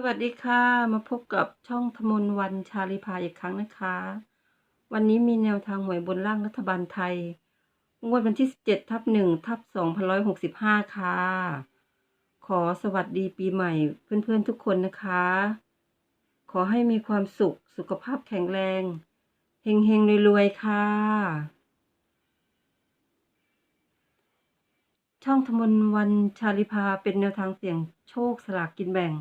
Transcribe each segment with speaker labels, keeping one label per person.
Speaker 1: สวัสดีค่ะ มาพบกับช่องธมนวันชาลิพาอีกครั้งนะคะ วันนี้มีแนวทางหวยบนล่างรัฐบาลไทย งวดวันที่ 17ทับ1ทับ2565 ค่ะ ขอสวัสดีปีใหม่เพื่อนๆทุกคนนะคะ ขอให้มีความสุขสุขภาพแข็งแรง เฮงเฮงๆรวยๆ ค่ะ ช่องธมนวันชาลิพาเป็นแนวทางเสี่ยงโชคสลากกินแบ่ง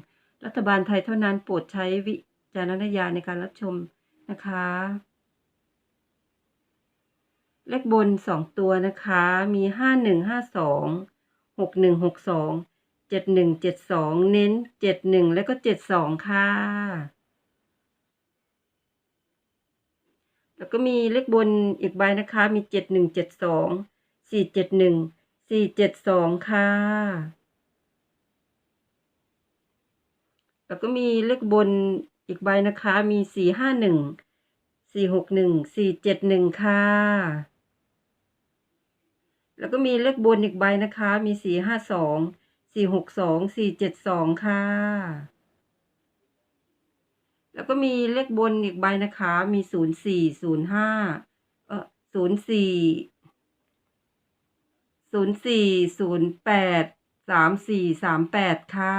Speaker 1: รัฐบาลไทยเท่านั้นโปรดใช้วิจารณญาณในการรับชมนะคะ เลขบนสองตัวนะคะ มีห้าหนึ่งห้าสองหกหนึ่งหกสองเจ็ดหนึ่งเจ็ดสองเน้นเจ็ดหนึ่งแล้วก็เจ็ดสองค่ะ แล้วก็มีเลขบนอีกใบนะคะ มีเจ็ดหนึ่งเจ็ดสองสี่เจ็ดหนึ่งสี่เจ็ดสองค่ะ แล้วก็มีเลขบนอีกใบนะคะ มีสี่ห้าหนึ่งสี่หกหนึ่งสี่เจ็ดหนึ่งค่ะ แล้วก็มีเลขบนอีกใบนะคะ มีสี่ห้าสองสี่หกสองสี่เจ็ดสองค่ะ แล้วก็มีเลขบนอีกใบนะคะ มีศูนย์สี่ศูนย์ห้าเออศูนย์สี่ศูนย์สี่ศูนย์แปดสามสี่สามแปดค่ะ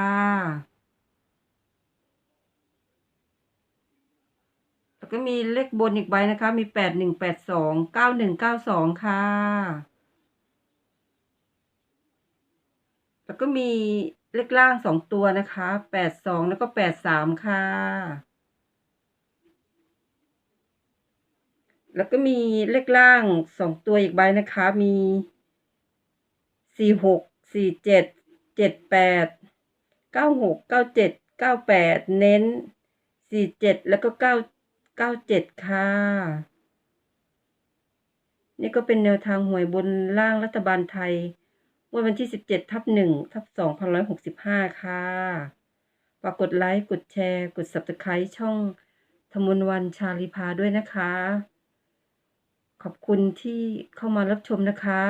Speaker 1: แล้วก็มีเลขบนอีกใบนะคะ มีแปดหนึ่งแปดสองเก้าหนึ่งเก้าสองค่ะ แล้วก็มีเลขล่างสองตัวนะคะแปดสองแล้วก็แปดสามค่ะ แล้วก็มีเลขล่างสองตัวอีกใบนะคะ มีสี่หกสี่เจ็ดเจ็ดแปดเก้าหกเก้าเจ็ดเก้าแปดเน้นสี่เจ็ดแล้วก็เก้า เก้าเจ็ดค่ะ นี่ก็เป็นแนวทางหวยบนล่างรัฐบาลไทยงวดวันที่สิบเจ็ดทับหนึ่งทับสองพันร้อยหกสิบห้าค่ะฝากกดไลค์ กดแชร์ กด subscribe ช่องธมนวันชาลิพาด้วยนะคะ ขอบคุณที่เข้ามารับชมนะคะ